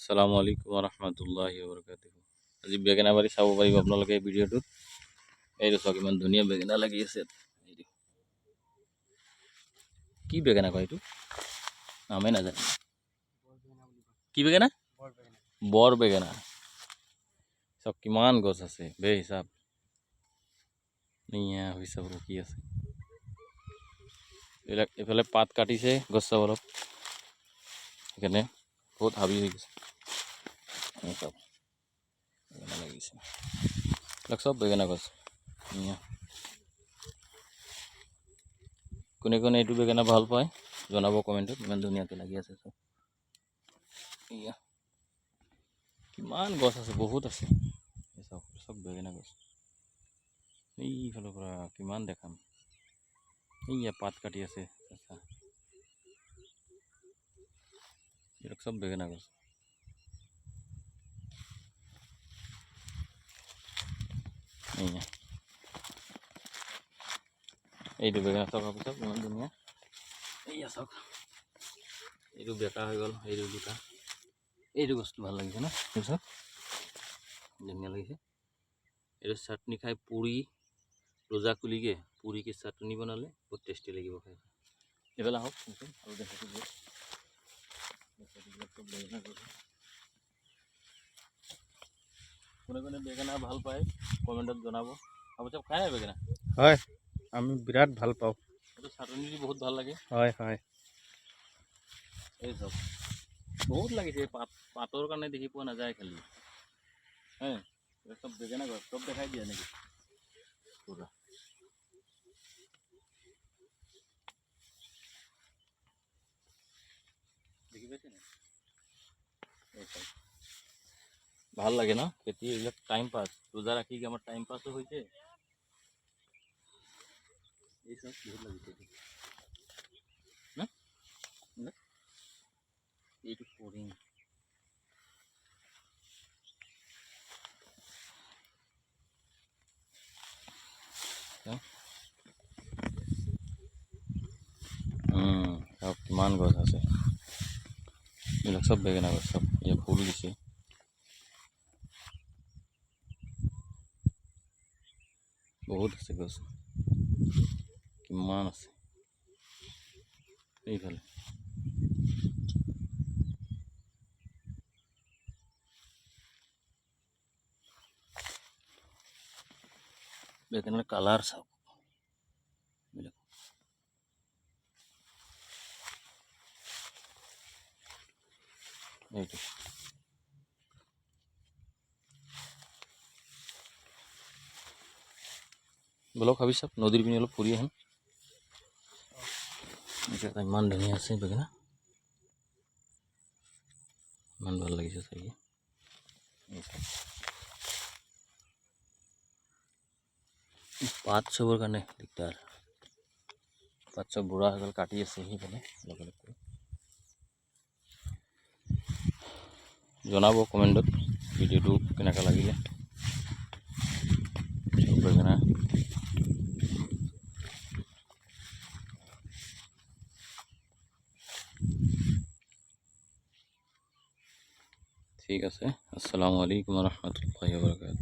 আসসালামু আলাইকুম ৰহমতুল্লাহি বৰকাতুহ আজি বেঙেনা বাৰী চাব পাৰিব আপোনালোকে এই ভিডিঅ'টোত এইটো চাওক ইমান ধুনীয়া বেঙেনা লাগি আছে কি বেঙেনা কয় এইটো? নামেই নাজানো। কি বেঙেনা বৰ বেঙেনা চাওক কিমান গছ আছে বে হিচাপ। নিয়া হিচাপ ৰখি আছে। এইবিলাক এইফালে পাত কাটিছে গছ চাব অলপ। সেইকাৰণে বহুত হাবি হৈ গৈছে। চাওক বেঙেনা লাগিছে এইবিলাক চব বেঙেনা গছ। কোনে কোনে এইটো বেঙেনা ভালো পায়, জনাব কমেণ্টত ইমান ধুনীয়াকৈ লাগি আছে চব। এয়া কিমান গছ আছে, বহুত আছে। চাওক, চব বেঙেনা গছ। এইফালৰ পৰা কিমান দেখাম। এইয়া পাত কাটি আছে চেঁচা এইবিলাক চব বেঙেনা গছ। এইয়া এইটো বেঙেনা চাওক আপুনি চাওক ইমান ধুনীয়া এইয়া চাওক এইটো বেকা হৈ গ'ল এইটো দুটা এইটো বস্তু ভালো লাগিছে ন চাওক ধুনীয়া লাগিছে এইটো চাটনি খাই পুৰি ৰোজা খুলিকে পুৰিকে চাটনি বনালে বহুত টেষ্টি লাগিব খাই আহক শুনচোন আৰু দেখাইছোঁ যে এইবিলাক চব বেঙেনা গছ। কোনে কোনে বেঙেনা ভালো পায় কমেণ্টত জনাব। আপুনি চব খায় বেঙেনা হয় আমি বিৰাট ভালো পাওঁ। এইটো চাটনি দি বহুত ভালো লাগে। হয় হয়। এই চব বহুত লাগিছে পাত পাতৰ কাৰণে দেখি পোৱা নাযায় খালি। হ্যাঁ সব বেঙেনা চব দেখাই দিয়া নেকি? পুৰা। ভাল লাগে ন খেতি এইবিলাক টাইম পাছ ৰোজা ৰাখি কি আমাৰ টাইম পাছো হৈছে এই চাওক বহুত লাগিছে এইটো। না? না? এইটো কৰিম উম, চাওক কিমান গছ আছে এইবিলাক চব বেঙেনা গছ চব এই ফুল দিছে বহুত আছে গছ কিমান আছে এইফালে বেঙেনাৰ কালাৰ চাওক এইবিলাক এইটো বলক ভাবি চাওক নদীৰ পিনে অলপ ফুৰি আহিম এতিয়া এটা ইমান ধুনীয়া আছে বেঙেনা ইমান ভাল লাগিছে চাগে এই চাওক। পাত চবৰ কাৰণে দিগদাৰ পাত চব বুঢ়া হৈ গ'ল কাটি আছে সেইফালে অলপ অলপকৈ জনাব কমেণ্টত ভিডিঅ'টো কেনেকুৱা লাগিলে ঠিক আছে। আসসালামু আলাইকুম রহমতুল্লাহ বরকাত